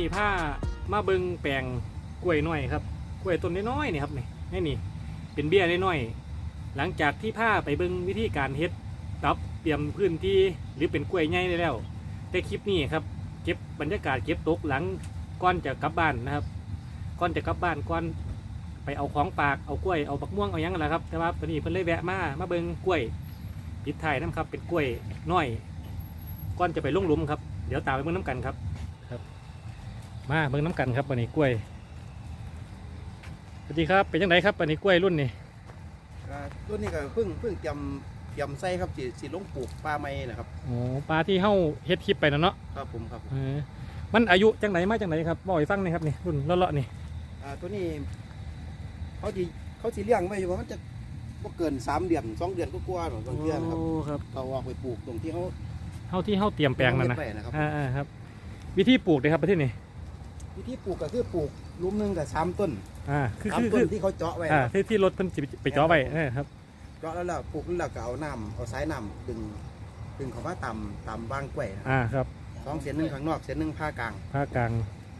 นี้ผ้ามาเบิงแปลงกล้วยน้อยครับกล้วยต้นน้อยๆนี่ครับนี่นี่นี่เป็นเบี้ยน้อยๆหลังจากที่ผ้าไปเบิงวิธีการเฮ็ดปรับเตรียมพื้นที่หรือเป็นกล้วยใหญ่ได้แล้ว แต่คลิปนี้ครับเก็บบรรยากาศเก็บตกหลังก่อนจะกลับบ้านนะครับก่อนจะกลับบ้านก่อนไปเอาของปากเอากล้วยเอาบักม่วงเอายังนั่นแหละครับแต่ว่าตอนนี้เพิ่นเลยแวะมามาเบิงกล้วยปิดท้ายน้ำครับเป็นกล้วยน้อยก่อนจะไปลงลุมครับเดี๋ยวตามไปเบิ่งน้ำกันครับ มาเบิ่งน้ำกันครับวันนี้กล้วยสวัสดีครับเป็นยังไงครับวันนี้กล้วยรุ่นนี้อ่าตัวนี้ก็เพิ่งเพิ่งจำจำไส้ครับสิสิลงปลูกปลาไม้นะครับโอ้ปลาที่เฮ้าเฮ็ดคลิปไปนะเนาะครับผมครับผมเออมันอายุจังไหนมาจังไหนครับบอกให้ฟังหน่อยครับนี่รุ่นเลาะๆนี่อ่าตัวนี้เขาสิเขาสิเลี้ยงไว้อยู่ว่ามันจะบ่เกินสามเดือนสองเดือนก็กลัวาๆหรอกบางเดือนครับโอ้ครับเขาออกไปปลูกตรงที่เขาเฮาที่เฮาเตรียมแปลงนั่นนะเฮ็ดไว้นะครับอ่าๆครับ วิธีปลูกเลยครับประเทศนี้ วิธีปลูกก็คือปลูกหลุมหนึงกับสามต้นอ่าคือสามคือต้คืนอที่เขาเจาะไว้อ่านะครับที่ที่รถเพิ่นสิไปจ่อไว้เออครับ เจาะแล้วล่ะปลูกแล้วก็เอาน้ำเอาสายน้ำดึงดึงเขาว่าตามตามบางกล้วยนะครับอ่าครับสองเส้นหนึ่งข้างนอกเส้นหนึ่งผ้ากลางภาคกลาง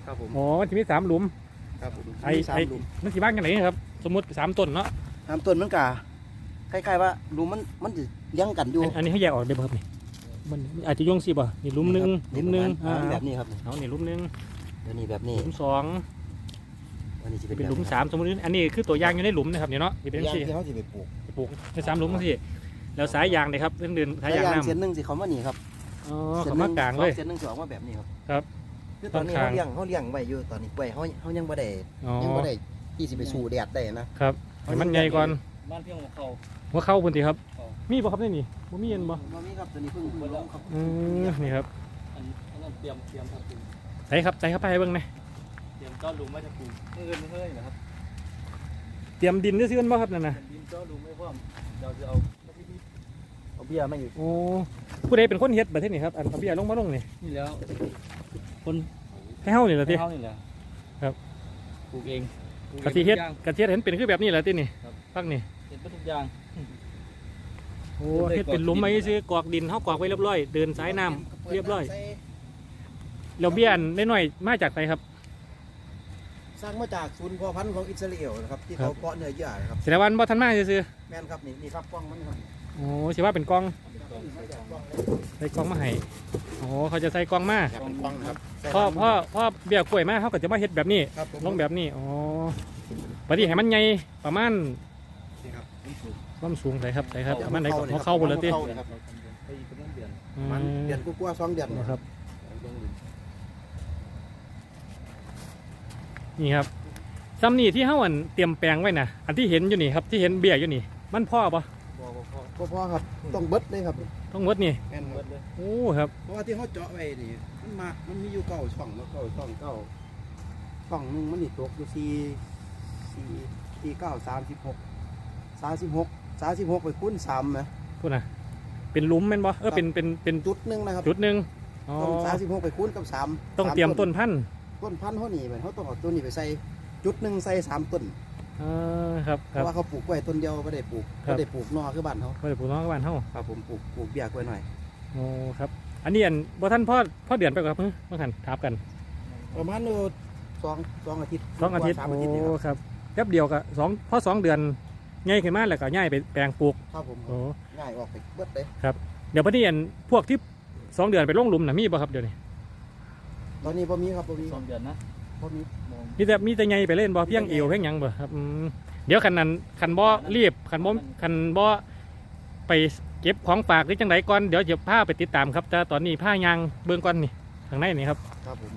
ครับผมอ๋อมันจะมีสามหลุมครับผมไอ้มีสามไอ้หลุม มันสิบ้างกันไหนครับ สมมติสามต้นเนาะสามต้นมันกะคล้ายๆว่าหลุมมันมันจะเลี้ยงกันอยู่อันอันนี้ให้แยกออกได้บ่ครับนี่มันอาจจะโยงสิบ่นี่หลุมหนึ่งหลุมหนึ่งอ่าอ่าแบบนี้ครับเอานี่หลุมหนึ่ง ตัวนี้แบบหนี้ลุมสองอันนี้จะเป็นเป็นหลุมแบบสามสมมติอันนี้คือตัวอยางอยู่ในหลุมนะครับเนี่ยเนาะที่เป็นยางสี่ที่เขาจะไปปลูกปลูกในสามหลุมสิแล้วสายยางเลยครับเรื่องเดินสายยางยางน้ำเส้นหนึ่งสิเขามานี่ครับอ๋อส้เขานหมานึ่กลางเลย เส้นหนึ่งจะออกมาแบบนี้ครับครับคือตอนนี้ต้นเขาทางเลี้ยงเขาเลี้ยงไว้อยู่ตอนนี้กล้วยเขาเขายังบ่ได้อ๋อ ยังบ่ได้ที่สิไปสู่แดดได้นะครับให้มันใหญ่ก่อนบ้านเพียงของเขา หัวเข้าพื้นที่ครับอ๋อมีบ่ครับนี่นี่บ่มีเย็นบ่บ่มีครับตัวนี้เพิ่งลงครับอืมนี่ครับอันอันนั้นเตรียมเตรียมครับปลู กใส่ครับใส่เข้าไปให้เบิ่งหน่อยเตรียมเจาะหลุมไว้จะปลูกเฮ้ยเฮ้ยนะครับเตรียมดินซื่อๆบ่ครับนั่นน่ะเป็นดินเจาะหลุมไม่พร้อมเราจะเอาเอาเบี้ยมาอีกโอ้ผู้ใดเป็นคนเฮ็ดบัดเทศนี่ครับอันเอาเบี้ยลงมาลงนี่นี่แล้ว คนให้เฮานี่ล่ะติเท่านี่แหละครับปลูกเองปลูกะสิเฮ็ดทุอย่างกะสิเฮ็ดเห็นเป็นคือแบบนี้แหละตินี่ครับฟังนี่เฮ็ดไปทุกอย่างโอ้ได้เฮ็ดเป็นหลุมไว้ซื้อกอกดินเฮากอกไว้เรียบร้อย เดินสายน้ำเรียบร้อยใส่ แล้วเบี้ยนน้อยๆมาจากไสครับ สร้างมาจากศูนย์เพาะพันธุ์ของอิสราเอลนะครับที่ครัเขาบเพาะเนื้อเยื่อนะครับแสดงว่าบ่ทันมาซื่อแม่นครับนี่นี่ครับกล้องมันครับๆโอ้สิว่าเป็นกล่องมาจากกล้องใส่กล่องมาให้โอ้เขาจะใส่กล่องมาอยากเป็นกล้องนะครับใส่พ่อพ่อพ่อเบี้ยกล้วยมาเขาก็จะมาเฮ็ดแบบนี้ครับผมลงแบบนี้อ๋อปฏิให้มันใหญ่ประมาณนี่ครับความสูงใส่ครับใส่ครับประมาณไหนก็หัวเข้าบนเลยติหัวเข้าเลยครับไปอีกเป็นเดือนอืมันมเดือนกว่าๆสองเดือนนะครับลงหลุม นี่ครับซ้ำนี่ที่เฮาอันเตรียมแปลงไว้น่ะอันที่เห็นอยู่นี่ครับที่เห็นเบี้ยอยู่นี่ มันพ่อปะพอพอพอก็พอครับต้องเบิดเลยครับต้องหมดนี่แม่นคเบิรับดเลยโอ้ครับเพราะว่าที่เขาเจาะไว้นี่มันมามันมีอยู่เก้าช่องแล้วเก้าช่องเก้าช่องหนึ่งมันนี่ตกอยู่สี่สี่สี่เก้าสามสิบหกสามสิบหกสามสิบหกไปคูณสามนะพูดนะเป็นหลุมแม่นบ่เออเป็นเป็นเป็นจุดหนึ่งนะครับจุดหนึ่งอ๋อต้องสามสิบหกไปคูณกับสามต้องสาเตรียมต้นพันธุ์ ต้นพันธุ์เขานี่เหมือนเขาต้องเอาต้นนี้ไปใส่จุดหนึ่งใส่สามต้นเออครับเพครับ ราะว่าเขาปลูกกล้วยต้นเดียวไม่ได้ปลูกครับไม่ได้ปลูกนอคือบ้านเขาก็จะปลูกน้องกับบ้านเฮาครับผมปลูกปลูกเบี้ยกล้วยหน่อยโอ้ครับ อันนี้อันบ่ท่านพ่อพ่อเดือนไปกับเพิ่นเมื่อคันถามกันประมาณอยู่สองสองอาทิตย์สองอาทิตย์สามโอ้อาทิตย์นี่ครับครับแป๊บเดียวก็สองพอสองเดือนง่ายขึ้นมาแล้วก็ง่ายไปแปลงปลูกครับผมโอ้ง่ายออกไปเบิดเลยเดี๋ยวพอดีอันพวกที่สองเดือนไปลงหลุมน่ะมีบ่ครับเดี๋ยวนี้ ตอนนี้บ่มีครับบ่มีสองเดือนนะบ่มีมองมีแต่มีแต่ใหญ่ไปเล่นบ่เพียงเอวเพียงหยังบ่ครับอืมเดี๋ยวคันนั้นคันบ่รีบคันบ่คันบ่ไปเก็บของฝากหรือจังไดก่อนเดี๋ยวจะพาไปติดตามครับแต่ตอนนี้พายางเบิ่งก่อนนี่ข้างในนี่ครับครับผม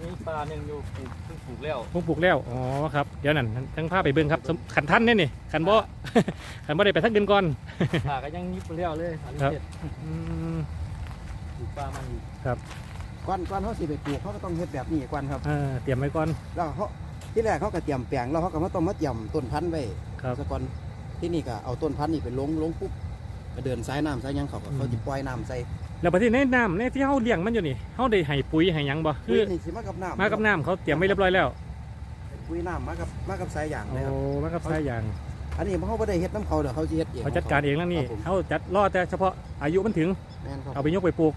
มีปลาหนึ่งอยู่ปลูกเพิ่งปลูกแล้วผมปลูกแล้วอ๋อครับเดี๋ยวนั้นทั้งพาไปเบิ่งครับสมขันท่านเนี่ยนี่ขันบ่ขันบ่ได้ไปทักเดือนก่อนปลาก็ยังยิบไปแล้วเลยอันนี้ครับเสร็จอืมปลูกปลามันอยู่ ก่อนก่อนเขาสิไปปลูกเขาก็ต้องเฮ็ดแบบนี้ก่อนครับเออเตรียมไว้ก่อน แล้วเขาที่แรกเขาก็เตรียมแปลงแล้วเขาก็มาต้องมาเตรียมต้นพันธุ์ไว้ครับซะก่อนที่นี่ก็เอาต้นพันธุ์นี่ไปลงลงปุ๊บก็เดินสายน้ำสายหยังเขาก็เขาจะปล่อยน้ำใส่แล้วประเทศในน้ำในที่เฮาเลี้ยงมันอยู่นี่เฮาได้ให้ปุ๋ยให้หยังบ่คืปุ๋ยอนี่สิมากับน้ำมากับน้ำเขาเตรียมไว้เรียบร้อยแล้วปุ๋ยน้ำมากับมากับสายยางโอ้เลยครับมากับสายยางอันนี้เขาไม่ได้เฮ็ดน้ำเขาเดี๋ยวเขาจะเฮ็ดเองเขาจัดการเองแล้วนี่ครับผมเฮาจัดรอแต่เฉพาะอายุมันถึงแม่นครับเอาไปยกไปปลูก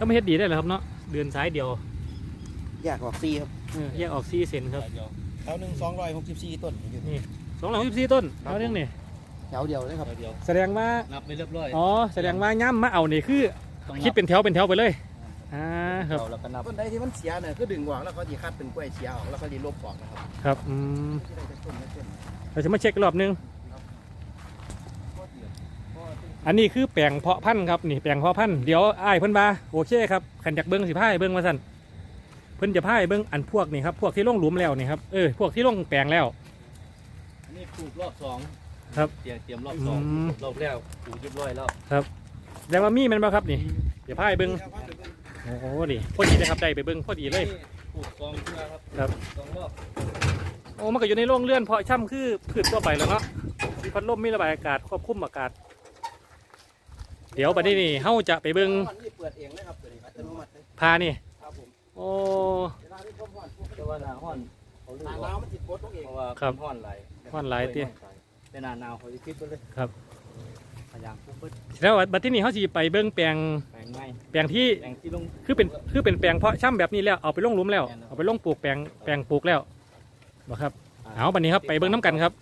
ก็ไม่เฮ็ดดีได้เหรอครับเนาะเดือนสายเดียวแยกออกสี่ครับเออแยกออกสี่เซนครับเดียวแถวหนึ่งสองร้อยหกสิบสี่ต้นอยู่นี่สองร้อยสิบสี่ต้นครับเอาเรื่องนี่แถวเดียวเลยครับเดียวแสดงว่านับไม่เรียบร้อยอ๋อแสดงว่าย่ำมาเอานี่คือต้องคิดเป็นแถวเป็นแถวไปเลยอ่าครับเราแล้วก็นับต้นใดที่มันเสียเนี่ยคือดึงออกแล้วเขาจะคัดเป็นกล้วยเสียออกแล้วเขาจะลบออกนะครับครับอืมที่ได้จะต้นไม่ต้นเราจะมาเช็ครอบนึงก็เดียวก็ อันนี้คือแปลงเพาะพันธุ์ครับนี่แปลงเพาะพันธุ์เดี๋ยวอ้ายเพิ่นบาโอเคครับขันจากเบิ้งสิพายเบิ้งมาสั่นเพิ่นจะพายเบิ้งอันพวกนี่ครับพวกที่ลงหลุมแล้วนี่ครับเออพวกที่ลงแปลงแล้ว อันนี้ปลูกรอบสองครับเตรียมเตรียมรอบสองอืม รอบแล้วปลูกเรียบร้อยแล้วแสดงว่ามีแมันบ่ครับนี่เดี๋ยวพายเบิ้งโอ้โหดิพอดีเลยครับได้ไปเบิ้งพอดีเลย นี่ปลูกสองเทื่อครับครับ สองรอบโอ้มันก็อยู่ในโรงเรือนเพาะช่ำคือพืชทั่วไปแล้วเนาะมีพัดลมมีระบายอากาศควบคุมอากาศ เดี๋ยวบัดนี้นี่เฮาจะไปเบิ้งมันนี่เปิดเองเลยครับตัวนี้อัตโนมัติเลยพานี่ ครับผมโอ้ เวลาที่ผมห่อนพวกแต่ว่าหนาห้อนเขาลืหมนาหนาวมันติดโคตรตัวเองเพราะว่าครับห้อนไหลายฮ้อนหลายเตี้ยแต่หนาหนาวเขาจะคิดไปเลยครับพยายามปลูกเบิดแล้วบัดนี้เฮาสิไปเบิ้งแปลงแปลงไม้แปลงที่แปลงที่ลง คือเป็นคือเป็นแปลงเพาะช่ำแบบนี้แล้วเอาไปลงหลุมแล้ว เอาไปลงปลูกแปลงแปลงปลูกแล้วบ่ครับเอาบัดนี้ครับไปเบิ้งน้ำกันครับ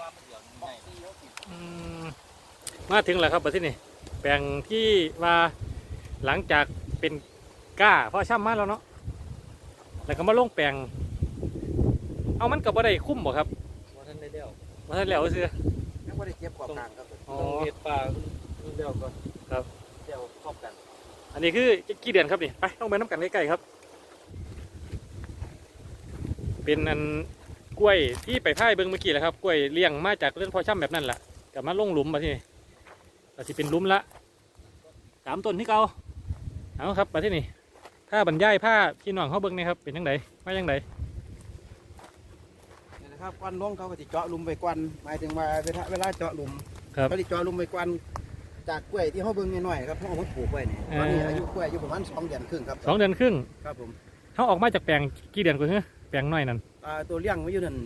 ว่ามันเดี๋ยวมันใหญ่ อืม มาถึงแล้วครับบัดนี้แปลงที่ว่าหลังจากเป็นก้าเพาะช่ำมาแล้วเนาะแล้วก็มาลงแปลง เอามันกับบ่ได้คุ้มบ่ครับว่าท่านได้เดียวมาทันแล้วซื้อยังไม่ได้เก็บขอบกลางครับอ๋อต้องเห็ดปลาเดียวก่อนครับเดียวครอบกัน อันนี้คือกี่เดือนครับนี่ไปต้องไปน้ำกันใกล้ๆครับ เป็นอันกล้วยที่ไปพ่ายเบิ้งเมื่อกี้แหละครับกล้วยเลี้ยงมาจากเรื่องพอช่ำแบบนั้นแหละกลับมาลงหลุมมาที่นี่ ก็สิเป็นหลุมละสามต้นที่เก่าเอาครับมาที่นี่ถ้าบรรยายผ้าพี่น้องเขาเบิ้งนี่ครับเป็นยังไงมายังไงนี่นะครับควันลงเขาก็จะเจาะหลุมไปควันหมายถึงว่าเวลาเวลาเจาะหลุมครับเขาจะเจาะหลุมไปควันจากกล้วยที่เขาเบิ่งน้อยๆครับเขาเอามาปลูกไว้นี่ตอนนี้อายุกล้วยอายุประมาณสองเดือนครึ่งครับสองเดือนครึ่งครับผมเขาออกมาจากแปลงกี่เดือนกูเฮ้แปลงน้อยนั่นอ่าตัวเลี้ยงไว้อยู่นั่น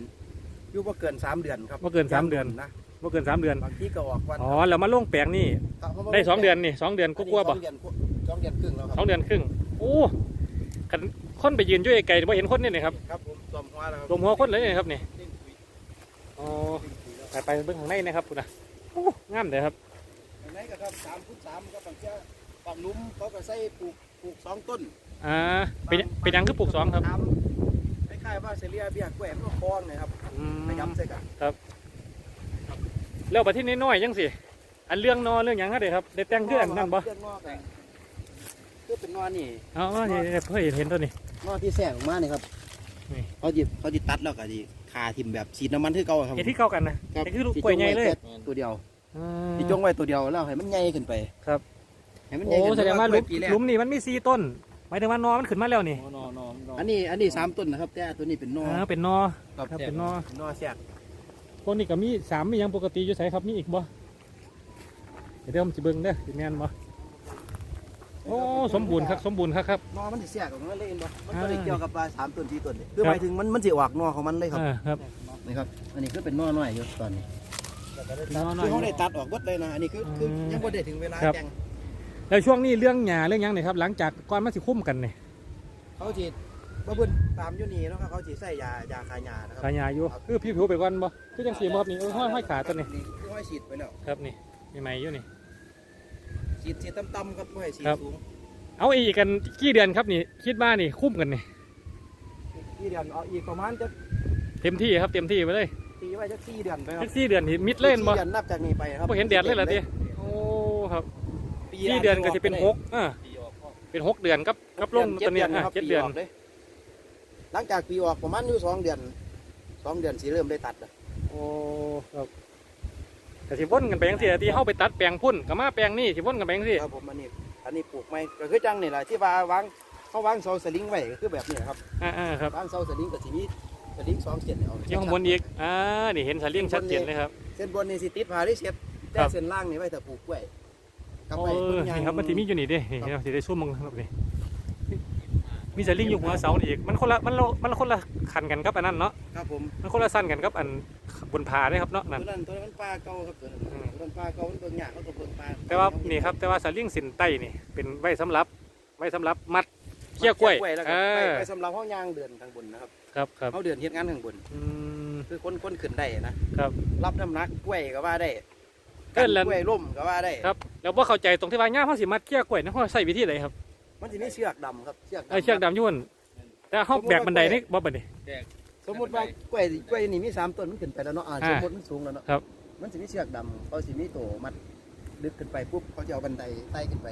อยู่บ่เกินสามเดือนครับบ่เกินสามเดือนนะ ว่าเกินสามเดือน บางทีก็ออกวันอ๋อแล้วมาลงแปลงนี่ครับพราะว่าได้สองเดือนนี่สองเดือนก็กลัวาๆสป่ะองเดือนสองเดือนครึ่งแล้วคสรัองเดือนครึ่งโอ้คันคนไปยืนด้วยไกลว่าเห็นคนนี่นะครับครับผมสวมหัวแล้วรวมหัวคนเลยนี่ครับนี่อ๋อไปไปเบื้องข้างในนะครับคุณนะโอ้งามเลยครับไหนก็ครับสามพุทสามก็บางเจ้าบางหลุมเขาก็ใส่ปลูกปลูกสองต้นอ่าเป็นเป็นยังคือปลูกสองครับทำคล้ายๆว่าเซเลียเบี้ยกล้วยมันก็คล้องนะครับอืม ไปย้ำใส่กัน แล้วประเทศนี้น้อยยังสิอันเรื่องนอเรื่องหยังฮะเด็ครับได้แต่งเพื่อนนั่นบ่เรื่องงอกอะคือเป็นงอนี่อ๋อนี่นี่เพื่อเห็นตัวนี้งอที่แสงออกมาเนี่ยครับนี่เขาจิเขาจิตัดแล้วก็จิคาทิมแบบฉีดน้ำมันที่เก่าครับเห็นที่เข้ากันนะครับนี่คือลูกกล้วยใหญ่เลยที่จงไว้แค่ตัวเดียวอ่าที่จงไว้ตัวเดียวแล้วให้มันใหญ่ขึ้นไปครับให้มันใหญ่โอ้ขึ้นแสดงว่าหเพลุระมปีแรกหลุมนี่มันมีสี่ต้นหมายถึงว่านอมันขึ้นมาแล้วนี่นอนนอนนอนอันนี้อันนี้สามต้นนะครับ แต่ตัวนี้เป็นนออ่าเป็นนอครับครับเป็นนอนอแสก พวกนี้ก็มีสามมีหยังปกติอยู่ใส่ครับมีอีกบ่เดี๋ยวผมจะเบิ่งเด้อสิแม่นบ่โอ้สมบูรณ์ครับสมบูรณ์ครับครับนอมันสิแสกออกมาเลยเห็นบ่มันอ่าก็ได้เกี่ยวกับปลาสามต้นสี่ต้นนี่คือครับหมายถึงมันมันสิออกนอของมันเลยครับอ่าครับนี่ครับ อันนี้คือเป็นนอน้อยอยู่ตอนนี้นอหน่อคือยเขาได้ตัดออกหมดเลยนะอันนี้คือคืออืมยังบ่ได้ถึงเวลาครับแต่งแล้วช่วงนี้เรื่องหญ้าเรื่องหยังเนี่ยครับ หลังจากก่อนมันสิคุ้มกันเนี่ยเขาจี บ่เพิ่นตามอยู่นี่เนาะครับเขาจีใส่ยายาคายานะครัขายหญ้าอยู่คือผิวๆไปก่อนบ่คือจังสีบ่ครับนี่เออห้อยห้อยขาตัวนี้คือห้อยฉีดไปแล้วครับนี่ใหม่ๆอยู่นี่ ฉีดฉีดต่ำๆครับบ่ให้ฉีดครับ สูงเอาอีกกันกี่เดือนครับนี่คิดว่านี่คุ้มกันนี่กี่เดือนเอาอีกประมาณจะเต็มที่ครับเต็มที่ไปเลยตีไว้จะ4เดือนไปครัแท็บกซี่เดือนนี่มิดเล่นบ่สี่เดือนนับจากนี้ไปครับบ่เห็นแดดเลยเหรอติโอ้ครับปีสี่เดือนก็จะเป็นหกอ่าปีออกออกเป็นหกเดือนครับกับลงเจ็ตัวดเนี้เดือยนอะครับเจ็ดเดือน ปีกเลย หลังจากปีออกประมาณอยู่สองเดือนสองเดือนสิเริ่มได้ตัดแล้วโอ้ครับแต่สิวนกันไปจังซี่ที่เฮาไปตัดแปลงพุ่นก็มาแปลงนี่สิวนกันไปจังซี่ครับผมอันนี้อันนี้ปลูกไม้ก็คือจังนี่แหละที่ว่าวางเขาวางเสาสลิงไว้ก็คือแบบนี้ครับอ่าๆครับวางเสาสลิงก็สิมีสลิงสองเส้นเอายังข้างบนอีกอ่านี่เห็นสลิงชัดเจนเลยครับเส้นบนนี่สิติดพาริเช็ดแต่ครับเส้นล่างนี่ไว้แต่ปลูกกล้วยกับโอ้ไว้ต้นยางนี่ครับมันที่มีอยู่นี่เด้นี่เราสิได้ช่วมมึงครับนี่ มีสลิงอยู่หัวเสานี่อีกมันคนละมันละมันคนละคันกันครับอันนั้นเนาะครับผมมันคนละสั้นกันครับอันบนผาเด้ครับเนาะตันั่วนนั้นตัวนั้นมันปลาเก่าครับตัวนั้นอืมตัวนั้นปลาเก่ามันเบิ่งยากเขาตัวเบิ่งปลาแต่ว่านี่ครับแต่ว่าสลิงสินใต้นี่เป็นไว้สำหรับไว้สำหรับมัดเขี้ยวกล้วยแล้วก็เอไปอไปสำหรับห้องยางเดือนข้างบนนะครับครับครับเขาเดือนเฮ็ดงานข้างบนอืมคือคนคนขึ้นได้นะครับรับน้ำหนักกล้วยก็ว่าได้เอิ้นแล้วกล้วยล่มก็ว่าได้ครับแล้วว่าเข้าใจตรงที่ว่าย่ามเขาสิมัดเขี้ยวกล้วยนะเขาใส่วิธีไหนครับ มันจะมีเชือกดำครับเชือกไอ้เชือกดำยุ่นแต่เขาแบกบันไดนี่บ่บันได สมมติว่ากล้วยกล้วยนี่มีสามต้นมันขึ้นไปแล้วเนาะอ่าอ่าสมมติมันสูงแล้วเนาะครับ มันจะมีเชือกดำเขาสิมีโตมัดดึกขึ้นไปปุ๊บเขาจะเอาบันไดไต่ขึ้นไป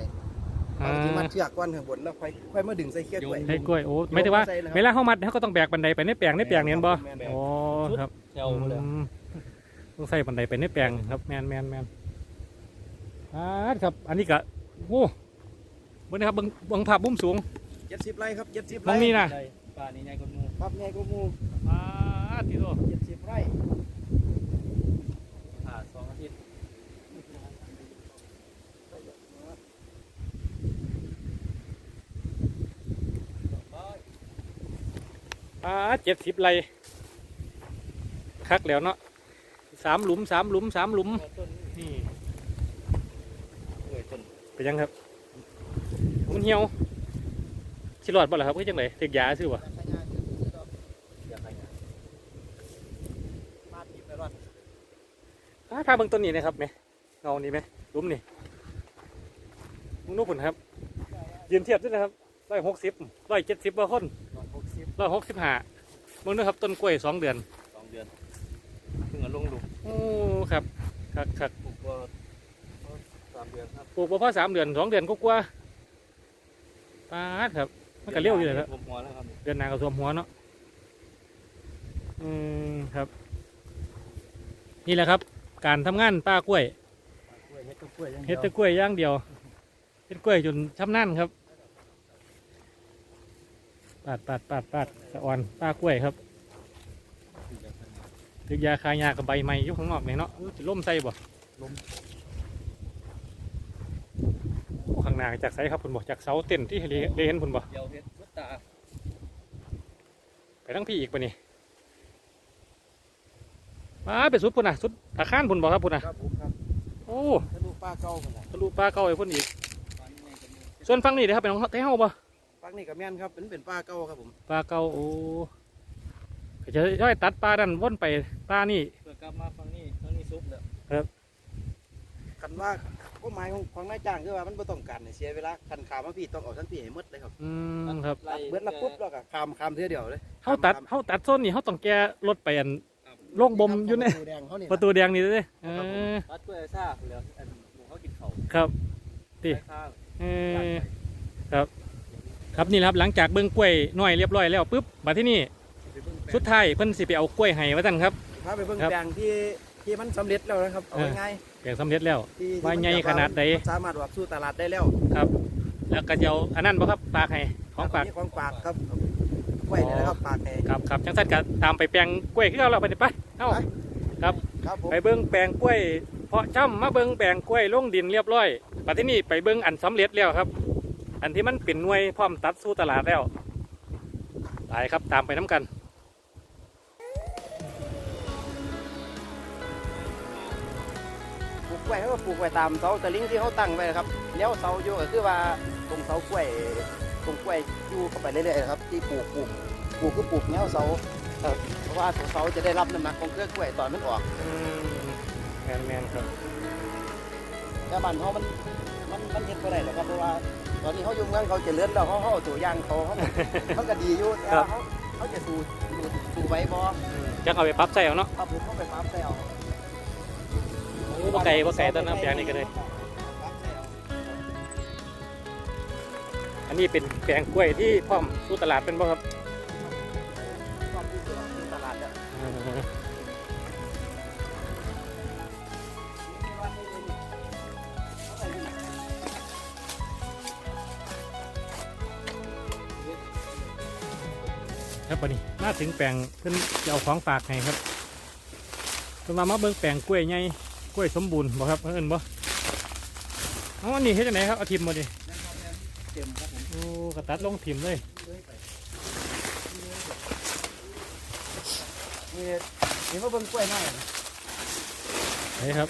อ่าเขาจะมัดเชือกก้อนข้างบนแล้วค่อยค่อยมาดึงใส่เขี้ยวกล้วยไอ้กล้วยโอ้ไม่ถึงว่าใส่นะครับ เวลาเขามัดเขาก็ต้องแบกบันไดไปในแปลงในแปลงเนี่ยบ่แม่นโอ้ครับแถวมาเลยอืมต้องใส่บันไดไปในแปลงครับแมนแมนแมนอ่าครับ อันนี้ก็โอ้ เบิ่งนะครับเบิ่งเบิ่งภาพมุมสูง เจ็ดสิบไร่ครับเจ็ดสิบตรไร่งนี้นะ ได้ป่านี้ใหญ่กว่าหมูปั๊บใหญ่กว่าหมูอ่าทีโตเจ็ดสิบไร่ผ่าสองอาทิตย์อ่าเจ็ดสิบไรคักแล้วเนาะสามหลุมสามหลุมสามหลุม ต้นนี่เอ้ยต้น เป็นยังครับ มันเหี่ยวชิรอดบ่ล่ะครับคือจังไดถึกยาซื่อบ่ขยายคือคือดอกอยากให้งานมาทิพย์ไปรอดอ่าถ้าเบิ่งต้นนี้นะครับแม่เงานี่ไหมหลุมนี่มึงนู้ผลครับ ยืนเทียบด้วยนะครับร้อยหกสิบร้อยเจ็ดสิบว่าคนสองหกสิบร้อยหกสิบห้ามึงนู้ครับต้นกล้วยสองเดือนสองเดือนเพิ่งเอาลงหลุมโอ้ครับคักคักปลูกก็สามเดือนครับปลูกมาพอสามเดือนสองเดือนก็กว่าๆ ป้าดครับ มันก็เลี้ยวอยู่เลยครับผมหัวแล้วครับเดือนหนากระสวมหัวเนาะอืมครับ นี่แหละครับ การทำงานป้ากล้วยกล้วยเฮ็ดกับกล้วยอย่างเฮ็เดีดยวแต่กล้วยอย่างเดียวเฮ็ดกล้วยจนช้ำนั่นครับปาดปาดปาดปาดสะอ่อนป้ากล้วยครับถึกยาคายากับใบไม้อยู่ข้างนอกนี่เนาะอู้จะล่มใส่บ่ล่มโอ้ข้างหน้าจากไสครับคุณบอกจากเสาเต็นท์ที่เห็นคุณบ่เดียวเฮ็ดวัดตาไปทั้งพี่อีกปะนี่มาไปสุดพุ่นน่ะสุดอาคารพุ่นบอกครับพุ่นน่ะครับผมครับโอ้ทะลุป้าเก่าพุ่นน่ะทะลุปลาเก่าไอ้พุ่นอีกป่านี้ใหญ่กว่าหมูส่วนฝั่งนี้เด้อครับเป็นของไทเฮาบ่ปักนี่กับแม่นครับเป็นเป็นป้าเก่าครับผมปลาเก่าโอ้ก็จะย่อยตัดปลาดันวนไปปลานี่เพื่อกลับมาฝั่งนี้ฝั่งนี้ซุปแล้วคั นว่าก็หมายของของนายจ้างคือว่ามันบ่ต้องการให้เสียเวลาคันขามมาพี่ต้องเอาทั้งพี่ให้หมดเลยครับอืมครับไล่เบิดละปุ๊บแล้วก็ขามขามเทื่อเดียวเลยเฮาตัดเฮาตัดโซนนี่เฮาต้องแก้รถไปอันโล่งบ่มอยู่ในประตูแดงเขานี่ประตูแดงนี่เด้อเออรัดกล้วยซ่าเหลืออันหมูเขากินเขาครับติข้างเออครับนี่แหละครับหลังจากเบิ่งกล้วยน้อยเรียบร้อยแล้วปุ๊บบัดที่นี่สุดท้ายเพิ่นสิไปเอากล้วยให้ว่าซั่นครับ พาไปเบิ่งครับแปลงที่ที่มันสำเร็จแล้วนะครับเอาเออง่ายแกงสำเร็จแล้วๆที่ว่าที่มันใหญ่แบบขนาดใดสามารถออกสู่ตลาดได้แล้วครับ แล้วก็จะเอาอันนั้นบ่ครับฝากให้ของฝาก นี่ของฝากครับไว้นี่แหละครับฝากให้ครับครับจังสันก็ตามไปแปลงกล้วยคือเราเราไปดิไปเอ้าไป ครับ ครับผมไปเบิ้งแปลงกล้วย เพาะจ้ำมาเบิ้งแปลงกล้วยลงดินเรียบร้อยปัจจุนี้ไปเบิ้งอันสำเร็จแล้วครับ อันที่มันเป็นหน่วยพร้อมตัดสู่ตลาดแล้วไปครับตามไปน้ำกัน กกล้วยเขาก็ปลูกไว้ตามเสาตะลิงที่เขาตั้งไว้นะครับเลี้ยวเสาอยู่ก็คือว่าตรงเสากล้วยตรงกล้วยอยู่เข้าไปเรื่อยๆนะครับที่ปลูกปลูกปลูกคือปลูกแนวเสาเออเพราะว่าเสาจะได้รับน้ำหนักของเครือกล้วยตอนมันออกอืมแมนแมนครับแต่บ้านเขามันมันมันเห็นบ่ได้หรอกครับเพราะว่าตอนนี้เขาอยู่เมืองเขาเจะเลื่อนแล้วเขาเขาเอาตัวอย่างเขาเขาเขาก็ดีอยู่แต่ว่าเขาเขาจะสู้สู้สู้ไว้บ่อืมจักเอาไปปรับใส่เอาเนาะถ้าผมเข้าไปปั๊มใส่เอา บ่ไก่บ่ไก่ต้นน้ำแปลงนี่ก็เลยอันนี้เป็นแปลงกล้วยที่พร้อมสู่ตลาดเป็นบ่ครับความที่เสือที่ตลาดเนี่ยครับวันนี้มาถึงแปลงเพิ่นจะเอาของฝากให้ครับเพิ่นมามาเบิ่งแปลงกล้วยใหญ่ก ล้วยสมบูรณ์บ่ครับเพิ่นบ่อ๋อนี่เฮ็ดจังไดครับเอาทิมมดดิเต็มครับผมโอ้กระตัดลงทิมเลยนี่นี่มาเบิ่งกล้วยหน่อยไหนครับ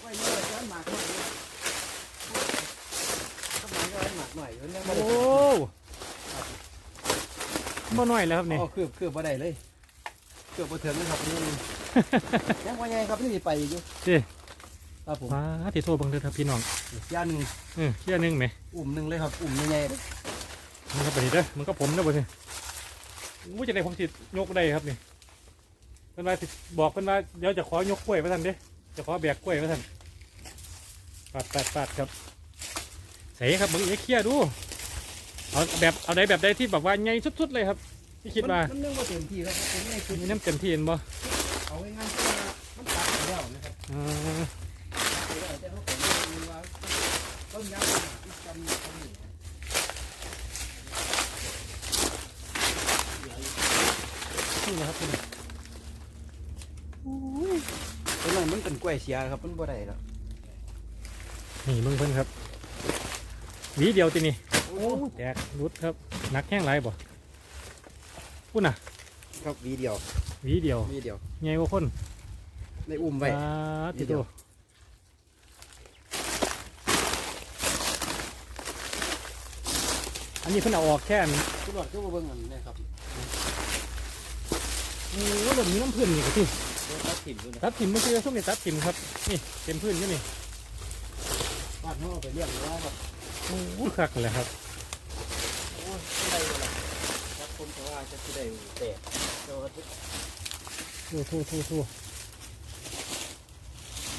กล้วยนี่ย้อนหมากหน่อยเนี่ยต้นไม้ย้อนหมากหน่อยยังบ่โอ้ได้บ่น้อยแล้วครับนี่อ๋อคืบคืบบ่ได้เลยคือบบ่ถึงเลยครับนี่ ยังว่าไงครับนี่สิไปอยู่สิครับผมว้าที่โทรเบิ่งเด้อครับพี่น้องย่านหนึงเออเชื่อหนึงไหมอุ่มหนึงเลยครับ อุ่มใหญ่ๆเลยมันก็ไปนี่เด้อมันก็ผมเด้อบ่สิอู้จะได้ผมสิยกได้ครับนี่เพิ่นว่าสิบอกเพิ่นว่าเดี๋ยวจะขอยกกล้วยมาท่านเด้จะขอแบกกล้วยมาท่านปาดปาดปาดครับใส่ครับเบิ่งเอ็กเคลียร์ดูเอาแบบเอาได้แบบใดที่แบบว่าใหญ่สุดๆเลยครับที่คิดว่ามันมันยังบ่เต็มที่ครับผมไม่คือมีน้ำเต็มที่เห็นบ่ เอาง่ายๆคือว่ามันตัดไปแล้วนะครับอ่าตัดไปแล้วแต่เขาก็ไม่รู้ว่าต้นยางมันอีกจำจำหนึ่งนะนี่นะครับพี่น้องต้นนั้นมันเป็นกล้วยเสียครับมันบ่ได้แล้วนี่เบิ่งเพิ่นครับหวีเดียวตีนี่โอ้แตกรุดครับหนักแข้งไรบ่พูดน่ะ ครับวีเดียว หวีเดียววีเดียวใหญ่กว่าคนในอุ้มไว้ อ่าหวีติดเดีตัยว วอันนี้เพิ่นเอาออกแค่นี้ทุกหลอดทุกเบิ้งอันนี้ครับโอ้โหแบบนี้น้ำพื้นนี่ก็ที่ตัดถิ่นด้วยนะตัดถิ่มไม่ใช่ช่วงนี้ตัดถิ่มครับ นี่เต็มพื้นอยู่นี่บ้านเขาเอาไปเลี้ยงไว้ครับโอ้โหคักเลยครับ โอ้ยไม่ได้เลยถ้าคนเขาว่าจะที่ได้แตกเจ้าก็ ทุกโทู่ทู่ทู่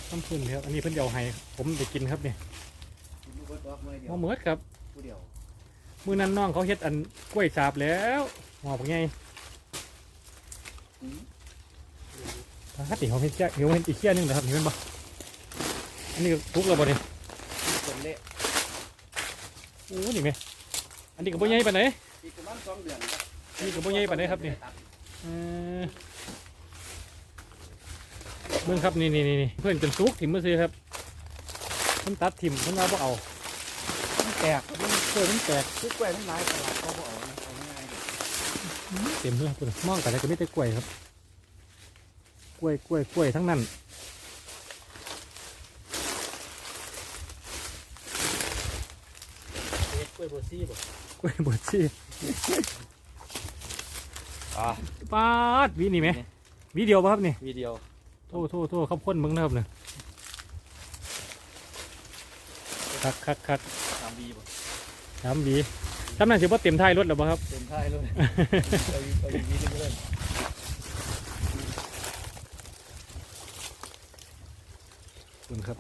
น้ำพื้นครับ อันนี้เพิ่นจะเอาให้ผมไปกินครับเนี่ยลูกเบิดออกมาเดียวมาเหมือดครับผู้เดียวมือนั้นน้องเขาเฮ็ดอันกล้วยสาบแล้วหอบไงปกติเขาเฮ็ดแค่เดี๋ยวเห็นอีกเขี้ยหนึงนะครับเห็นเป็นบ่อันนี้ก็ทุกแล้วบ่เนี่ยคนเละโอ้นี่ไหมอันนี้ก็บ่ใหญ่ปานไหนอีกประมาณสองเดือนครับนี่ก็บ่ใหญ่ปานใดครับนี่ เออเบิ่งครับนี่นี่นี่นี่เพื่อนจนสุกถิ่มมือซื้อครับเพิ่นตัดถิ่มเพิ่นว่าบ่เอามันแตกมันกล้วยมันแตกคือกล้วยมันหลายตลาดเขาบ่เอานะเอาง่ายๆเต็มเลยคุณมองกันแล้วก็ไม่ได้กล้วยครับ กล้วยกล้วยกล้วยทั้งนั้นเฮ็ดกล้วยโบซี่บ่กล้วยบดชี อ่าปาดวีนี่ไหมวีเดียวป่ะครับนี่วิดีโอโทษโทษโทษข้าวพ่นมึงนะครับเนี่ยคักคักคักทำบีบ่สามวีทำนั่นถือว่าเต็มท้ายรถแล้วป่ะครับ เต็มท้ายเลยเอาอีกเอาอีกนิดนึงเลยคุณครับ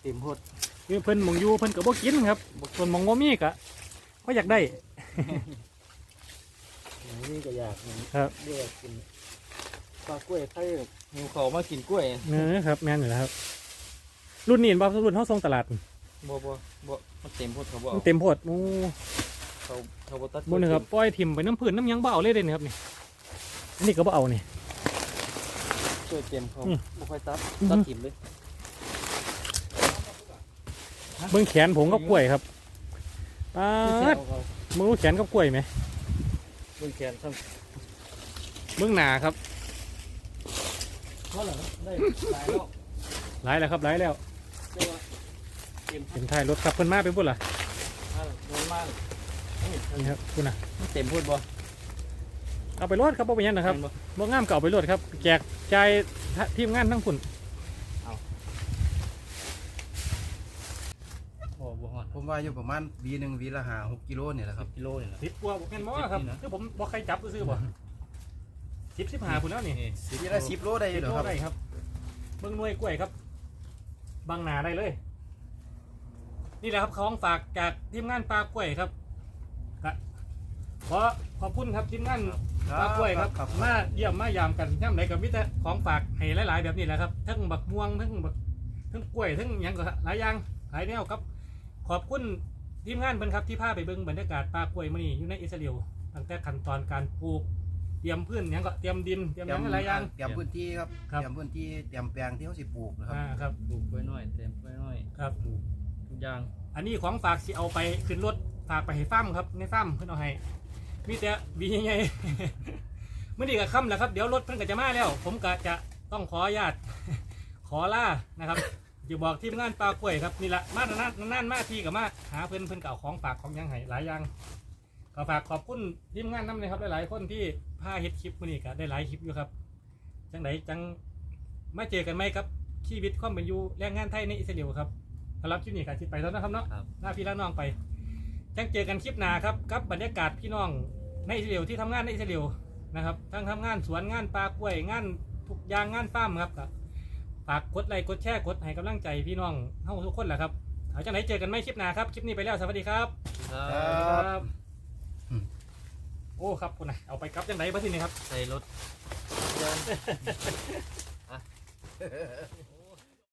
เต็มโพดนี่เพิ่นหมองอยูเพิ่นก็บ่กินครับส่วนหมองโมมี่กะก็อยากได้ นี่ก็อยากครับ เรียกกินปลากล้วยไข่หิวเขามากินกล้วยเนื้อครับแม่นอยู่แล้วครับ รุ่นนี้เห็นป่ะรุ่นเขาส่งตลาดบ่บ่บ่มันเต็มพดเขาบ่มัเอานเต็มโพดโอ้เขาเขาบ่ตัดบนนะครับปล่อยถิ่มไปน้ำพื้นน้ำหยังเบเอาเลยเด่นครับนี่อันนี้ก็บ่เอานี่กล้วยเต็มเขาอืม บ่ค่อยตัดอือฮึตัดถิ่มเลยเบิ้งแขนผมกับกล้วยครับปาดมึงรู้แขนกับกล้วยไหม เบิ่งแขนซ้ำเบิ้งหนาครับเขาเหรอได้หลายรอบหลายแล้วครับหลายแล้วเจ้าว่าเต็มเห็นท้ายรถขับเพิ่นมาเป็นพุ่นล่ะอ่าโดนมากนี่ครับพุ่นน่ะมันเต็มพดบ่เอาไปรถครับบ่เป็นหยังนะครับแม่นบ่งามก็เอาไปรถครับ แจกจ่ายทีมงานทั้งพุ่น โอ้บ่ฮอด ผม ว่าอยู่ประมาณวีหนึ่งวีละหาหกกิโลเนี่ยแหละครับกิโลนี่แหละสิบกว่าบ่แม่นบ่ครับคือผมบ่ใครจับซื้อๆบ่สิบสิบห้าพุ่นแล้วนี่วีละสิบโลได้อยู่เหรอครับได้ครับ เบิ้งหน่วยกล้วยครับ บางหนาได้เลย นี่แหละครับของฝากจากทีมงานปลากล้วยครับก็ขอขอบคุณครับทีมงานปลากล้วยครับครับ มาเยี่ยมมายามกันย่ำไหนกับมิตรของฝากให้หลาย ๆ แบบนี้แหละครับทั้งบักม่วงทั้งบักทั้งกล้วยทั้งหยังก็หลายอย่างหลายแนวครับ ขอบคุณทีมงานเพิ่นครับที่พาไปเบิ่งบรรยากาศปลากล้วยมื้อนี้อยู่ในอิสราเอลปตั้งแต่ขั้นตอนการปลูกเตรียมพื้นหยังก็เตรียมดินเตรียมหยังอะไรอย่าง เตรียมพื้นที่ครับครับ เตรียมพื้นที่เตรียมแปลงที่เขาสิปลูกนะครับอ่าครับปลูกไว้หน่อยเต็มไว้หน่อยครับ ทุกอย่างอันนี้ของฝากสิเอาไปขึ้นรถฝากไปให้ฟ้าร์มครับในฟ้าร์มเพิ่นเอาให้มีแต่บีใหญ่ๆมื่อนี้ก็ค่ำแล้วครับ เดี๋ยวรถเพิ่นก็จะมาแล้ว ผมก็จะต้องขออนุญาต ขอล่านะครับ จะบอกทีมงานปลากล้วยครับนี่ละมานานๆนานๆมาทีกับมาหาเพิ่นเพิ่นเก่าของฝากของหยังให้หลายอย่างก็ฝากขอบคุณทีมงานน้ำเลยครับหลายๆคนที่พาเฮ็ดคลิปมื่อนี้ก็ได้หลายคลิปอยู่ครับจังไหนจังมาเจอกันไหมครับชีวิตความเป็นอยู่แรงงานไทยในอิสราเอลครับสำหรับคลิปนี้ก็สิไปแล้วนะครับเนาะครับลาพี่ลาน้องไปจังเจอกันคลิปหน้าครับกับบรรยากาศพี่น้องในอิสราเอลที่ทำงานในอิสราเอลนะครับทั้งทำงานสวนงานปลากล้วยงานทุกอย่างงานฟาร์มครับก็ ฝากกดไลค์กดแชร์กดให้กำลังใจพี่น้องเฮาทุกคนแหละครับเอาจังไหนเจอกันไหมคลิปหน้าครับคลิปนี้ไปแล้วสวัสดีครับครับบอืม โอ้ครับคุณนะเอาไปครับจังไหนบ้างทีนี้ครับ ใส่รถเดิน